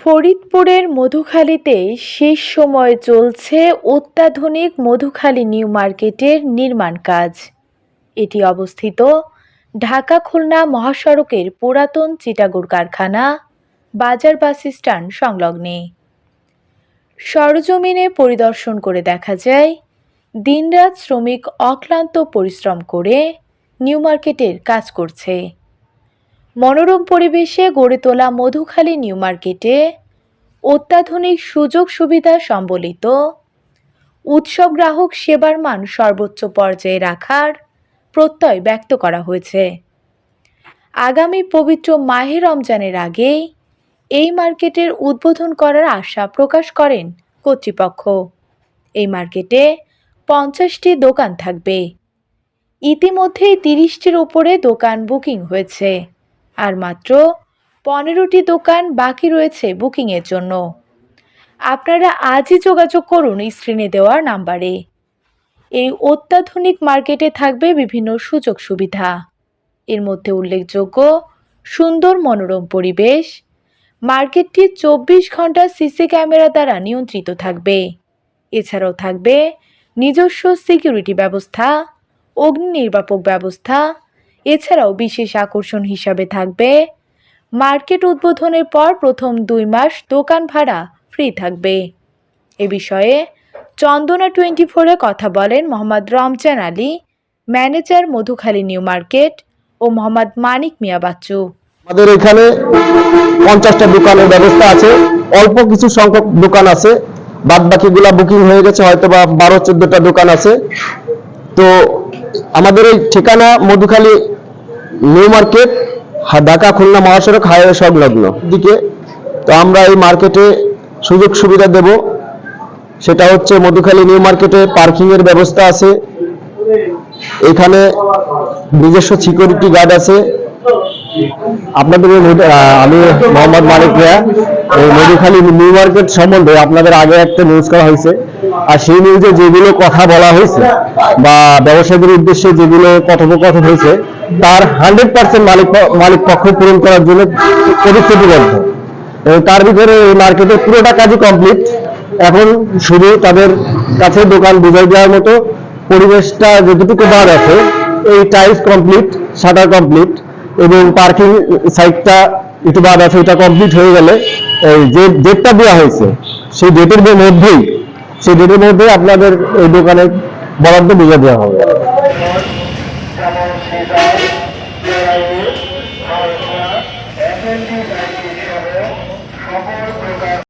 ফরিদপুরের মধুখালীতে শেষ সময় চলছে অত্যাধুনিক মধুখালী নিউ মার্কেটের নির্মাণ কাজ। এটি অবস্থিত ঢাকা খুলনা মহাসড়কের পুরাতন চিটাগুড় কারখানা, বাজার বাস স্ট্যান্ড সংলগ্নে। সরজমিনে পরিদর্শন করে দেখা যায়, দিনরাত শ্রমিক অক্লান্ত পরিশ্রম করে নিউ মার্কেটের কাজ করছে। মনোরম পরিবেশে গড়ে তোলা মধুখালী নিউ মার্কেটে অত্যাধুনিক সুযোগ সুবিধা সম্বলিত উৎসব গ্রাহক সেবার মান সর্বোচ্চ পর্যায়ে রাখার প্রত্যয় ব্যক্ত করা হয়েছে। আগামী পবিত্র মাহে রমজানের আগেই এই মার্কেটের উদ্বোধন করার আশা প্রকাশ করেন কর্তৃপক্ষ। এই মার্কেটে পঞ্চাশটি দোকান থাকবে। ইতিমধ্যেই তিরিশটির উপরে দোকান বুকিং হয়েছে। আর মাত্র পনেরোটি দোকান বাকি রয়েছে বুকিংয়ের জন্য। আপনারা আজই যোগাযোগ করুন স্ক্রিনে দেওয়া নাম্বারে। এই অত্যাধুনিক মার্কেটে থাকবে বিভিন্ন সুযোগ সুবিধা। এর মধ্যে উল্লেখযোগ্য সুন্দর মনোরম পরিবেশ। মার্কেটটি চব্বিশ ঘণ্টা সিসি ক্যামেরা দ্বারা নিয়ন্ত্রিত থাকবে। এছাড়াও থাকবে নিজস্ব সিকিউরিটি ব্যবস্থা, অগ্নি নির্বাপক ব্যবস্থা এছাড়াও বিশেষ আকর্ষণ হিসাবে থাকবে মার্কেট উদ্বোধনের পর প্রথম দুই মাস দোকান ভাড়া ফ্রি থাকবে। এ বিষয়ে চন্দনা টোয়েন্টি ফোরে কথা বলেন Mohammad Ramzan Ali manager Madhukhali new market ও মোহাম্মদ মানিক মিয়া বাচ্চু। আমাদের এখানে পঞ্চাশটা দোকানের ব্যবস্থা আছে, অল্প কিছু সংখ্যক দোকান আছে বাদ বাকিগুলা বুকিং হয়ে গেছে হয়তো বা বারো চোদ্দটা দোকান আছে। তো আমাদের এই ঠিকানা মধুখালী নিউ মার্কেট ঢাকা খুলনা মহাসড়ক, হাইওয়ে সংলগ্ন। দিকে। তো আমরা এই মার্কেটে সুযোগ সুবিধা দেব। সেটা হচ্ছে মধুখালী নিউ মার্কেটে পার্কিং এর ব্যবস্থা আছে। এখানে নিজস্ব সিকিউরিটি গার্ড আছে। আপনাদের আমি মোহাম্মদ মালিক মিয়া এই মধুখালী নিউ মার্কেট সম্বন্ধে আপনাদের আগে একটা নিউজ করা হয়েছে। আর সেই নিউজে যেগুলো কথা বলা হয়েছে বা ব্যবসায়ীদের উদ্দেশ্যে যেগুলো কথোপকথন হয়েছে তার হান্ড্রেড পার্সেন্ট মালিক মালিক পক্ষ পূরণ করার জন্য প্রতিশ্রুতিবদ্ধ। এবং তার ভিতরে এই মার্কেটের পুরোটা কাজই কমপ্লিট এখন শুধু তাদের কাছে দোকান বুঝাই দেওয়ার মতো পরিবেশটা যতটুকু বার আছে এই টাইলস কমপ্লিট শাটার কমপ্লিট এবং পার্কিং সাইডটা একটু বাদ আছে এটা কমপ্লিট হয়ে গেলে যে ডেটটা দেওয়া হয়েছে, সেই ডেটের মধ্যেই, সেই ডেটের মধ্যে আপনাদের এই দোকানে বরাদ্দ বুঝে দেওয়া হবে।